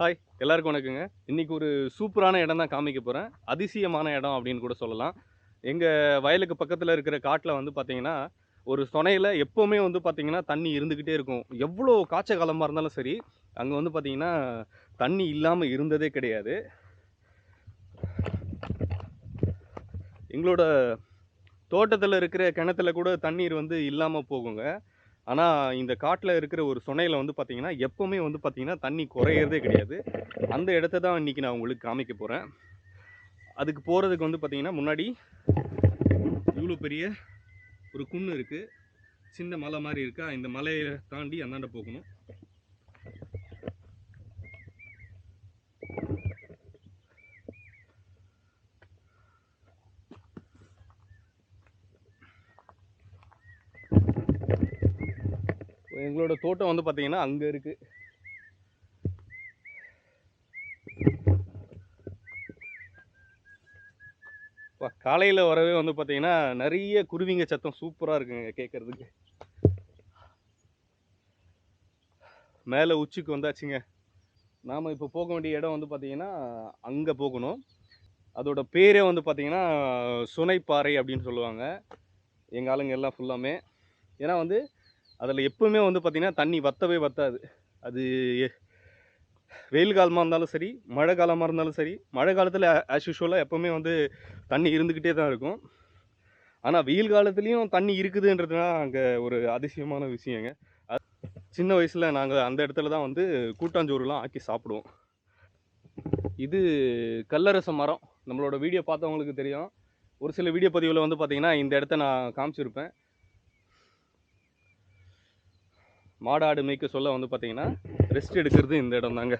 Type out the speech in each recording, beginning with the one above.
Hi எல்லாருக்கும் வணக்கங்க. இன்றைக்கி ஒரு சூப்பரான இடம் தான் காமிக்க போகிறேன் அதிசயமான இடம் அப்படின்னு கூட சொல்லலாம். எங்கள் வயலுக்கு பக்கத்தில் இருக்கிற காட்டில் வந்து பார்த்தீங்கன்னா ஒரு சொனையில் எப்போவுமே வந்து பார்த்திங்கன்னா தண்ணி இருந்துக்கிட்டே இருக்கும். எவ்வளோ காய்ச்ச காலமாக இருந்தாலும் சரி அங்கே வந்து பார்த்திங்கன்னா தண்ணி இல்லாமல் இருந்ததே கிடையாது. எங்களோட தோட்டத்தில் இருக்கிற கிணத்துல கூட தண்ணீர் வந்து இல்லாமல் போகுங்க. ஆனால் இந்த காட்டில் இருக்கிற ஒரு சுனையில் வந்து பார்த்தீங்கன்னா எப்போவுமே வந்து பார்த்தீங்கன்னா தண்ணி குறையிறதே கிடையாது. அந்த இடத்த தான் இன்றைக்கி நான் உங்களுக்கு காமிக்க போகிறேன் அதுக்கு போகிறதுக்கு வந்து பார்த்திங்கன்னா முன்னாடி இவ்வளோ பெரிய ஒரு குன்று இருக்குது சின்ன மலை மாதிரி இருக்கா? இந்த மலையை தாண்டி அந்தாண்ட போகணும். எங்களோட தோட்டம் வந்து பார்த்தீங்கன்னா அங்கே இருக்குது காலையில் வரவே வந்து பார்த்தீங்கன்னா நிறைய குருவிங்க சத்தம் சூப்பராக இருக்குங்க கேட்குறதுக்கு மேலே உச்சிக்கு வந்தாச்சுங்க. நாம் இப்போ போக வேண்டிய இடம் வந்து பார்த்தீங்கன்னா அங்கே போகணும். அதோட பேரே வந்து பார்த்தீங்கன்னா சுனைப்பாறை அப்படின்னு சொல்லுவாங்க. எங்கள் ஆளுங்க எல்லாம் ஃபுல்லாமே ஏன்னா வந்து அதில் எப்போவுமே வந்து பார்த்திங்கன்னா தண்ணி வத்தவே வத்தாது. அது வெயில் காலமாக இருந்தாலும் சரி மழை காலமாக இருந்தாலும் சரி மழை காலத்தில் ஆஸ் யூஷுவலாக எப்போவுமே வந்து தண்ணி இருந்துக்கிட்டே தான் இருக்கும். ஆனால் வெயில் காலத்துலேயும் தண்ணி இருக்குதுன்றது தான் அங்கே ஒரு அதிசயமான விஷயங்க. அது சின்ன வயசில் நாங்கள் அந்த இடத்துல தான் வந்து கூட்டாஞ்சோறுலாம் ஆக்கி சாப்பிடுவோம். இது கல்லரச மரம். நம்மளோட வீடியோ பார்த்தவங்களுக்கு தெரியும். ஒரு சில வீடியோ பதிவில் வந்து பார்த்திங்கன்னா இந்த இடத்த நான் காமிச்சிருப்பேன். மாடாடு மேய்க்க சொல்ல வந்து பார்த்தீங்கன்னா ரெஸ்ட் எடுக்கிறது இந்த இடம் தாங்க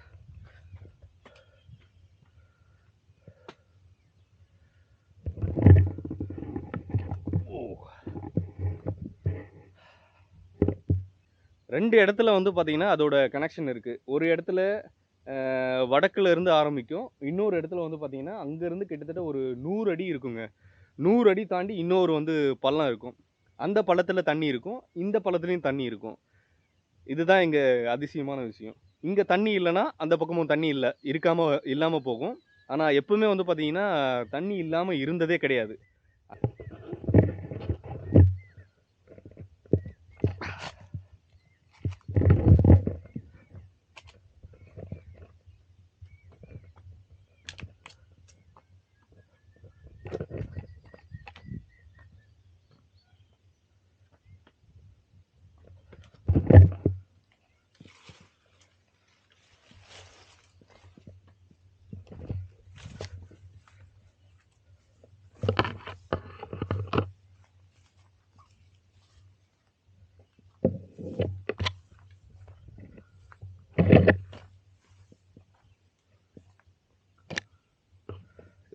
ரெண்டு இடத்துல வந்து பார்த்தீங்கன்னா அதோட கனெக்ஷன் இருக்குது ஒரு இடத்துல வடக்குலேருந்து வடக்குல இருந்து ஆரம்பிக்கும். இன்னொரு இடத்துல வந்து பார்த்தீங்கன்னா அங்கேருந்து கிட்டத்தட்ட ஒரு நூறு அடி இருக்குங்க. நூறு அடி தாண்டி இன்னொரு வந்து பள்ளம் இருக்கும். அந்த பள்ளத்தில் தண்ணி இருக்கும். இந்த பள்ளத்துலேயும் தண்ணி இருக்கும். இதுதான் இங்கே அதிசயமான விஷயம். இங்கே தண்ணி இல்லைன்னா அந்த பக்கமும் தண்ணி இல்லை. இருக்காமல் இல்லாமல் போகும். ஆனால் எப்பவுமே வந்து பார்த்தீங்கன்னா தண்ணி இல்லாமல் இருந்ததே கிடையாது.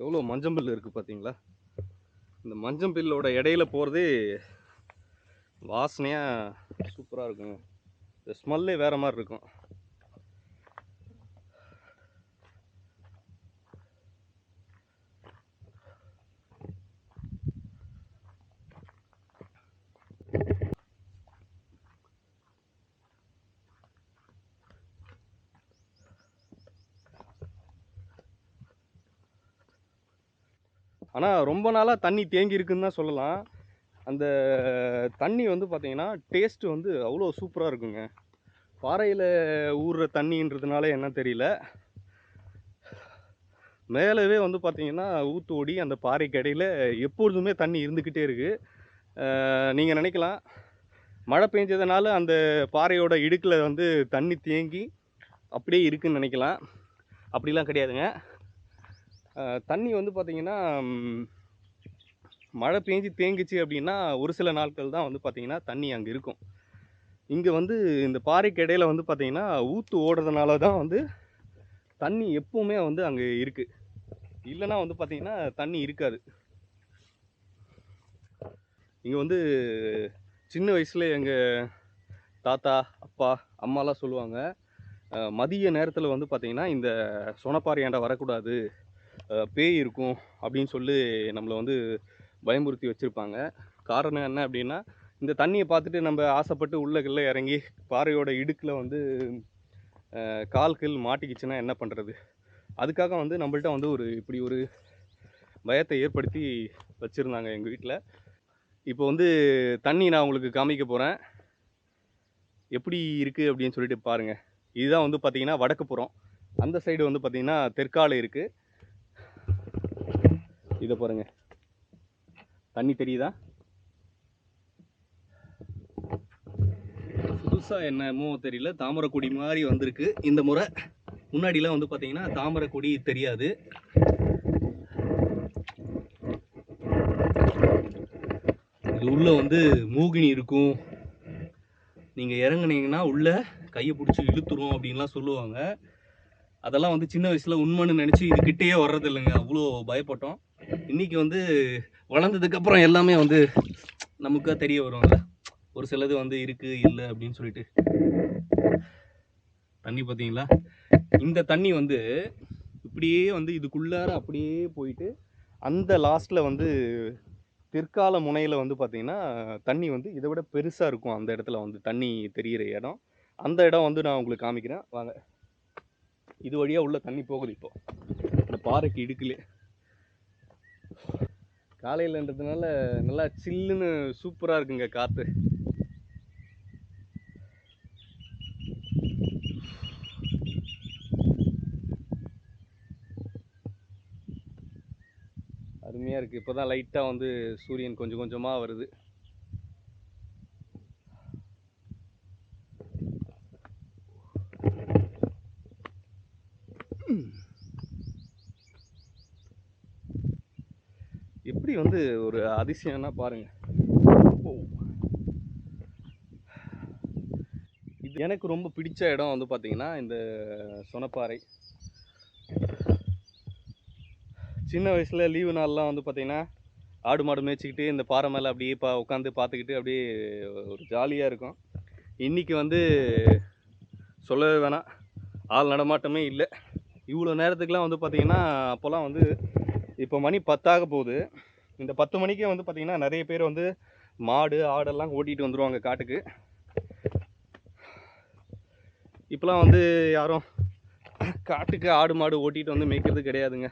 எவ்வளோ மஞ்சம்பில் இருக்குது பார்த்தீங்களா இந்த மஞ்சம்பில்லோட இடையில போகிறதே வாசனையாக சூப்பராக இருக்குங்க. இந்த ஸ்மெல்லே வேறு மாதிரி இருக்கும். ஆனால் ரொம்ப நாளாக தண்ணி தேங்கி இருக்குன்னு தான் சொல்லலாம். அந்த தண்ணி வந்து பார்த்தீங்கன்னா டேஸ்ட்டு வந்து அவ்வளோ சூப்பராக இருக்குங்க. பாறையில் ஊறுற தண்ணின்றதுனால என்ன தெரியல. மேலவே வந்து பார்த்தீங்கன்னா ஊத்து ஓடி அந்த பாறைக்கு இடையில் எப்பொழுதுமே தண்ணி இருந்துக்கிட்டே இருக்குது நீங்கள் நினைக்கலாம். மழை பெஞ்சதுனால அந்த பாறையோட இடுக்கில் வந்து தண்ணி தேங்கி அப்படியே இருக்குன்னு நினைக்கலாம். அப்படிலாம் கிடையாதுங்க. தண்ணி வந்து பார்த்திங்கன்னா மழை பெஞ்சு தேங்கிச்சு அப்படின்னா ஒரு சில நாட்கள் தான் வந்து பார்த்திங்கன்னா தண்ணி அங்கே இருக்கும். இங்கே வந்து இந்த பாறைக்கு இடையில வந்து பார்த்திங்கன்னா ஊற்று ஓடுறதுனால தான் வந்து தண்ணி எப்போவுமே வந்து அங்கே இருக்குது இல்லைன்னா வந்து பார்த்திங்கன்னா தண்ணி இருக்காது. இங்கே வந்து சின்ன வயசில் எங்கள் தாத்தா அப்பா அம்மாலாம் சொல்லுவாங்க மதிய நேரத்தில் வந்து பார்த்திங்கன்னா இந்த சொனப்பாறையாண்ட வரக்கூடாது? பேய் இருக்கும் அப்படின்னு சொல்லி நம்மளை வந்து பயமுறுத்தி வச்சுருப்பாங்க. காரணம் என்ன அப்படின்னா இந்த தண்ணியை பார்த்துட்டு நம்ம ஆசைப்பட்டு உள்ளக்குள்ள இறங்கி பாறையோட இடுக்கில் வந்து கால் கீழ் மாட்டிக்கிச்சுன்னா என்ன பண்ணுறது அதுக்காக வந்து நம்மள்ட்ட வந்து ஒரு இப்படி ஒரு பயத்தை ஏற்படுத்தி வச்சுருந்தாங்க எங்கள் வீட்டில் இப்போ வந்து தண்ணி நான் உங்களுக்கு காமிக்க போகிறேன் எப்படி இருக்குது அப்படின்னு சொல்லிட்டு பாருங்கள் இதுதான் வந்து பார்த்திங்கன்னா வடக்கு புறம். அந்த சைடு வந்து பார்த்திங்கன்னா தெற்காலை இருக்குது இதை பாருங்க. தண்ணி தெரியுதா? புதுசாக என்னமோ தெரியல. தாமரை கொடி மாதிரி வந்திருக்கு. இந்த முறை முன்னாடிலாம் வந்து பார்த்தீங்கன்னா தாமரை கொடி தெரியாது. இது உள்ள வந்து மூகினி இருக்கும். நீங்கள் இறங்குனீங்கன்னா உள்ள கையை பிடிச்சி இழுத்துரும் அப்படின்லாம் சொல்லுவாங்க. அதெல்லாம் வந்து சின்ன வயசில் உண்மைன்னு நினச்சி இதுக்கிட்டேயே வர்றதில்லைங்க. அவ்வளோ பயப்பட்டோம். இன்றைக்கி வந்து வளர்ந்ததுக்கப்புறம் எல்லாமே வந்து நமக்கு தெரிய வரும்ல. ஒரு சிலது வந்து இருக்குது இல்லை அப்படின்னு சொல்லிட்டு. தண்ணி பார்த்தீங்களா இந்த தண்ணி வந்து இப்படியே வந்து இதுக்குள்ளார அப்படியே போயிட்டு அந்த லாஸ்ட்டில் வந்து பிற்கால முனையில் வந்து பார்த்தீங்கன்னா தண்ணி வந்து இதை விட பெருசாக இருக்கும். அந்த இடத்துல வந்து தண்ணி தெரிகிற இடம். அந்த இடம் வந்து நான் உங்களுக்கு காமிக்கிறேன். வாங்க. இது வழியாக உள்ள தண்ணி போகுது இப்போது இந்த பாறைக்கு இடுக்குலே. காலையிலன்றதுனால நல்லா சில்லுன்னு சூப்பராக இருக்குங்க காற்று அருமையாக இருக்குது இப்போ தான் லைட்டாக வந்து சூரியன் கொஞ்சம் கொஞ்சமாக வருது எப்படி வந்து ஒரு அதிசயம்னா பாருங்க. இது எனக்கு ரொம்ப பிடிச்ச இடம் வந்து பார்த்தீங்கன்னா இந்த சொனப்பாறை. சின்ன வயசில் லீவு நாள்லாம் வந்து பார்த்தீங்கன்னா ஆடு மாடு மேய்ச்சிக்கிட்டு இந்த பாறை மேலே அப்படியே பா உட்காந்து பார்த்துக்கிட்டு அப்படியே ஒரு ஜாலியாக இருக்கும். இன்றைக்கி வந்து சொல்லவே வேணாம். ஆள் நடமாட்டமே இல்லை. இவ்வளோ நேரத்துக்குலாம் வந்து பார்த்திங்கன்னா அப்போல்லாம் வந்து இப்போ மணி பத்தாக போகுது. இந்த பத்து மணிக்கே வந்து பார்த்தீங்கன்னா நிறைய பேர் வந்து மாடு ஆடெல்லாம் ஓட்டிகிட்டு வந்துடுவாங்க காட்டுக்கு. இப்போலாம் வந்து யாரும் காட்டுக்கு ஆடு மாடு ஓட்டிகிட்டு வந்து மேய்க்கிறது கிடையாதுங்க.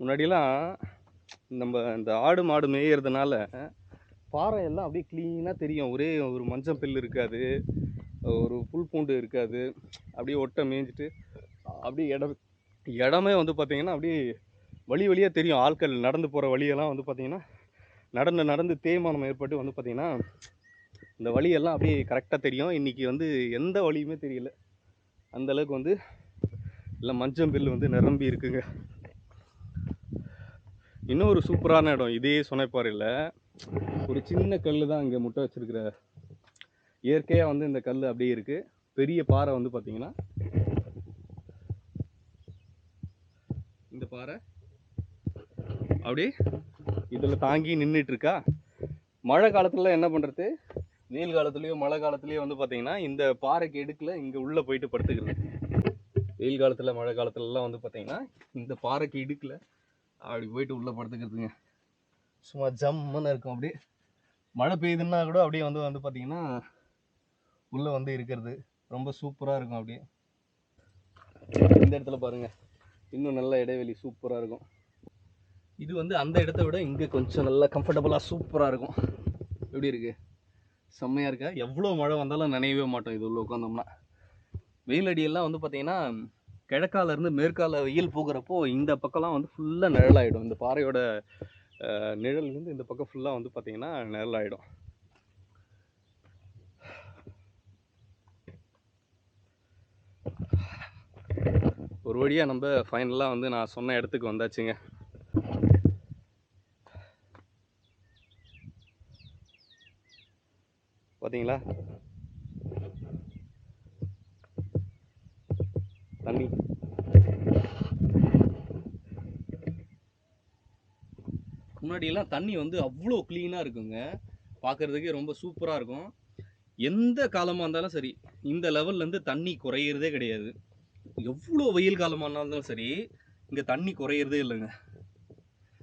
முன்னாடிலாம் நம்ம இந்த ஆடு மாடு மேய்கிறதுனால பாறை எல்லாம் அப்படியே க்ளீனாக தெரியும். ஒரே ஒரு மஞ்சள் பில் இருக்காது. ஒரு புல் பூண்டு இருக்காது. அப்படியே ஒட்டை மேய்ஞ்சிட்டு அப்படியே இடம் இடமே வந்து பார்த்திங்கன்னா அப்படியே வழி வழியாக தெரியும். ஆட்கள் நடந்து போகிற வழியெல்லாம் வந்து பார்த்திங்கன்னா நடந்து நடந்து தேய்மானம் ஏற்பட்டு வந்து பார்த்திங்கன்னா இந்த வழியெல்லாம் அப்படியே கரெக்டாக தெரியும். இன்றைக்கி வந்து எந்த வழியுமே தெரியல. அந்த அளவுக்கு வந்து மஞ்சம் மஞ்சள் வந்து நிரம்பி இருக்குங்க. ஒரு சூப்பரான இடம். இதே சொனைப்பாறையில் ஒரு சின்ன கல் தான் இங்கே முட்டை வச்சுருக்கிற இயற்கையாக வந்து இந்த கல் அப்படியே இருக்குது பெரிய பாறை வந்து பார்த்தீங்கன்னா இந்த பாறை அப்படியே இதில் தாங்கி நின்றுட்டுருக்கா மழை காலத்தில் என்ன பண்ணுறது வெயில் காலத்துலேயோ மழை காலத்துலேயோ வந்து பார்த்தீங்கன்னா இந்த பாறைக்கு எடுக்கல இங்கே உள்ளே போயிட்டு படுத்துக்கிறது வெயில் காலத்தில் மழை காலத்துலலாம் வந்து பார்த்தீங்கன்னா இந்த பாறைக்கு இடுக்கில் அப்படி போயிட்டு உள்ளே படுத்துக்கிறதுங்க. சும்மா ஜம்முன்னு இருக்கும் அப்படியே. மழை பெய்யுதுன்னா கூட அப்படியே வந்து வந்து பார்த்தீங்கன்னா உள்ளே வந்து இருக்கிறது. ரொம்ப சூப்பராக இருக்கும் அப்படியே. இந்த இடத்துல பாருங்க. இன்னும் நல்ல இடைவெளி சூப்பராக இருக்கும். இது வந்து அந்த இடத்த விட இங்கே கொஞ்சம் நல்லா கம்ஃபர்டபுளாக சூப்பராக இருக்கும். எப்படி இருக்குது செம்மையாக இருக்கா? எவ்வளோ மழை வந்தாலும் நனையவே மாட்டோம் இது உள்ள உட்காந்தோம்னா வெயில் அடியெல்லாம் வந்து பார்த்தீங்கன்னா கிழக்கால இருந்து மேற்கால வெயில் போகிறப்போ இந்த பக்கம்லாம் வந்து ஃபுல்லாக நிழலாயிடும். இந்த பாறையோட நிழல்லேருந்து நிழல் இந்த பக்கம் ஃபுல்லாக வந்து பார்த்திங்கன்னா நிழலாயிடும். ஒரு வழியாக நம்ம ஃபைனலாக வந்து நான் சொன்ன இடத்துக்கு வந்தாச்சுங்க. பார்த்தீங்களா தண்ணி. முன்னாடியெல்லாம் தண்ணி வந்து அவ்வளோ க்ளீனாக இருக்குங்க. பார்க்குறதுக்கே ரொம்ப சூப்பராக இருக்கும். எந்த காலமாக இருந்தாலும் சரி இந்த லெவல்லேருந்து தண்ணி குறையிறதே கிடையாது. எவ்வளோ வெயில் காலமாக இருந்தாலும் சரி இங்கே தண்ணி குறையிறதே இல்லைங்க.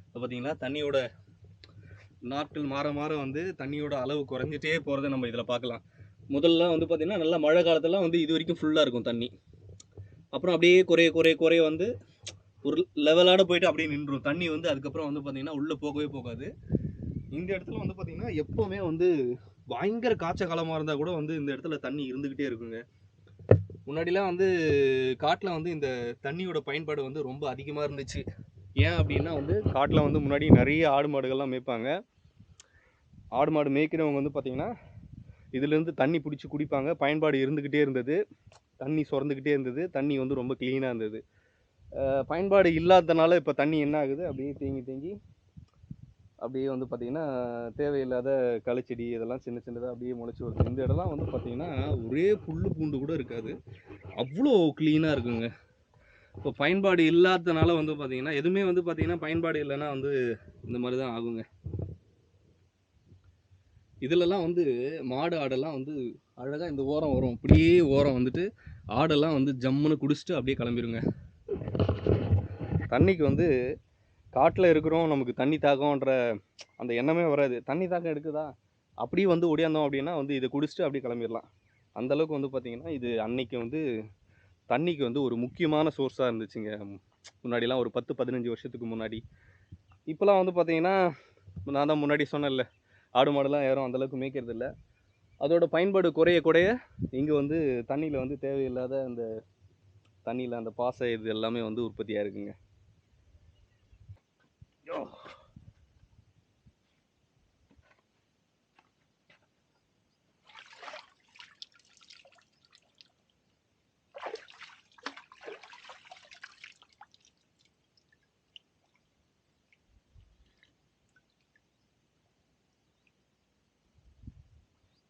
இப்போ பார்த்தீங்கன்னா தண்ணியோட நாட்கள் மாற மாற வந்து தண்ணியோட அளவு குறைஞ்சிட்டே போகிறத நம்ம இதில் பார்க்கலாம். முதல்ல வந்து பார்த்திங்கன்னா நல்லா மழை காலத்தெல்லாம் வந்து இது வரைக்கும் ஃபுல்லாக இருக்கும் தண்ணி. அப்புறம் அப்படியே குறைய குறைய குறைய வந்து ஒரு லெவலான போயிட்டு அப்படியே நின்றுடும் தண்ணி வந்து அதுக்கப்புறம் வந்து பார்த்திங்கன்னா உள்ளே போகவே போகாது. இந்த இடத்துல வந்து பார்த்திங்கன்னா எப்போவுமே வந்து பயங்கர காய்ச்ச காலமாக இருந்தால் கூட வந்து இந்த இடத்துல தண்ணி இருந்துக்கிட்டே இருக்குங்க. முன்னாடிலாம் வந்து காட்டில் வந்து இந்த தண்ணியோட பயன்பாடு வந்து ரொம்ப அதிகமாக இருந்துச்சு. ஏன் அப்படின்னா வந்து காட்டில் வந்து முன்னாடி நிறைய ஆடு மாடுகள்லாம் மேய்ப்பாங்க. ஆடு மாடு மேய்க்கிறவங்க வந்து பார்த்திங்கன்னா இதுலேருந்து தண்ணி பிடிச்சி குடிப்பாங்க. பயன்பாடு இருந்துக்கிட்டே இருந்தது. தண்ணி சுரந்துக்கிட்டே இருந்தது. தண்ணி வந்து ரொம்ப க்ளீனாக இருந்தது. பயன்பாடு இல்லாததுனால இப்போ தண்ணி என்ன ஆகுது? அப்படியே தேங்கி தேங்கி அப்படியே வந்து பார்த்திங்கன்னா தேவையில்லாத களிச்செடி இதெல்லாம் சின்ன சின்னதாக அப்படியே முளைச்சி வருது. இந்த இடம்லாம் வந்து பார்த்திங்கன்னா ஒரே புல் பூண்டு கூட இருக்காது. அவ்வளோ க்ளீனாக இருக்குங்க. இப்போ பயன்பாடு இல்லாததுனால வந்து பார்த்திங்கன்னா எதுவுமே வந்து பார்த்திங்கன்னா பயன்பாடு இல்லைன்னா வந்து இந்த மாதிரி தான் ஆகுங்க. இதுலலாம் வந்து மாடு ஆடெல்லாம் வந்து அழகாக இந்த ஓரம் வரும். அப்படியே ஓரம் வந்துட்டு ஆடெல்லாம் வந்து ஜம்முன்னு குடிச்சிட்டு அப்படியே கிளம்பிடுங்க தண்ணிக்கு வந்து காட்டில் இருக்கிறோம் நமக்கு தண்ணி தாக்கம்ன்ற அந்த எண்ணமே வராது. தண்ணி தாக்கம் எடுக்குதா? அப்படியே வந்து ஒடியாந்தோம் அப்படின்னா வந்து இதை குடிச்சிட்டு அப்படியே கிளம்பிடலாம். அந்தளவுக்கு வந்து பார்த்திங்கன்னா இது அன்னைக்கு வந்து தண்ணிக்கு வந்து ஒரு முக்கியமான சோர்ஸாக இருந்துச்சுங்க. முன்னாடிலாம் ஒரு பத்து பதினஞ்சு வருஷத்துக்கு முன்னாடி. இப்போலாம் வந்து பார்த்திங்கன்னா நான் தான் முன்னாடி சொன்னேன்ல ஆடு மாடுலாம் யாரும் அந்தளவுக்கு மேய்க்கிறது இல்லை அதோட பயன்பாடு குறைய குறைய இங்கே வந்து தண்ணியில் வந்து தேவையில்லாத அந்த தண்ணியில் அந்த பாசை இது எல்லாமே வந்து உற்பத்தியாக இருக்குங்க. Oh.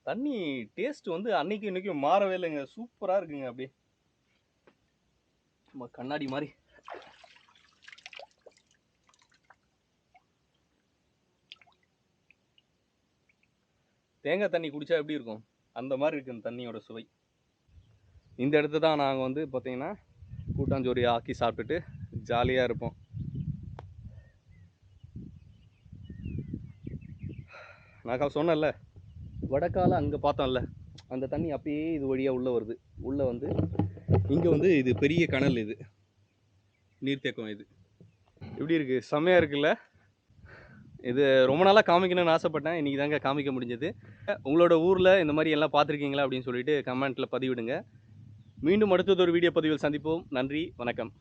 தண்ணி டேஸ்ட் வந்து அன்னைக்கு இன்னைக்கும் மாறவே இல்லைங்க. சூப்பராக இருக்குங்க அப்படியே. நம்ம கண்ணாடி மாதிரி. தேங்காய் தண்ணி குடித்தா எப்படி இருக்கும்? அந்த மாதிரி இருக்குது இந்த தண்ணியோட சுவை. இந்த இடத்து தான் நாங்கள் வந்து பார்த்தீங்கன்னா கூட்டாஞ்சோறு ஆக்கி சாப்பிட்டுட்டு ஜாலியாக இருப்போம். நான் சொன்னேன்ல வடக்கால அங்கே பார்த்தோம்ல அந்த தண்ணி அப்பயே இது வழியாக உள்ளே வருது. உள்ளே வந்து இங்கே வந்து இது பெரிய கணல் இது. நீர்த்தேக்கம் இது. எப்படி இருக்குது செம்மையாக இருக்குல்ல? இது ரொம்ப நாளாக காமிக்கணும்னு ஆசைப்பட்டேன். இன்றைக்கி தாங்க காமிக்க முடிஞ்சது. உங்களோட ஊரில் இந்த மாதிரி எல்லாம் பார்த்துருக்கீங்களா அப்படின்னு சொல்லிட்டு கமெண்ட்டில் பதிவிடுங்க. மீண்டும் அடுத்தது ஒரு வீடியோ பதிவில் சந்திப்போம். நன்றி வணக்கம்.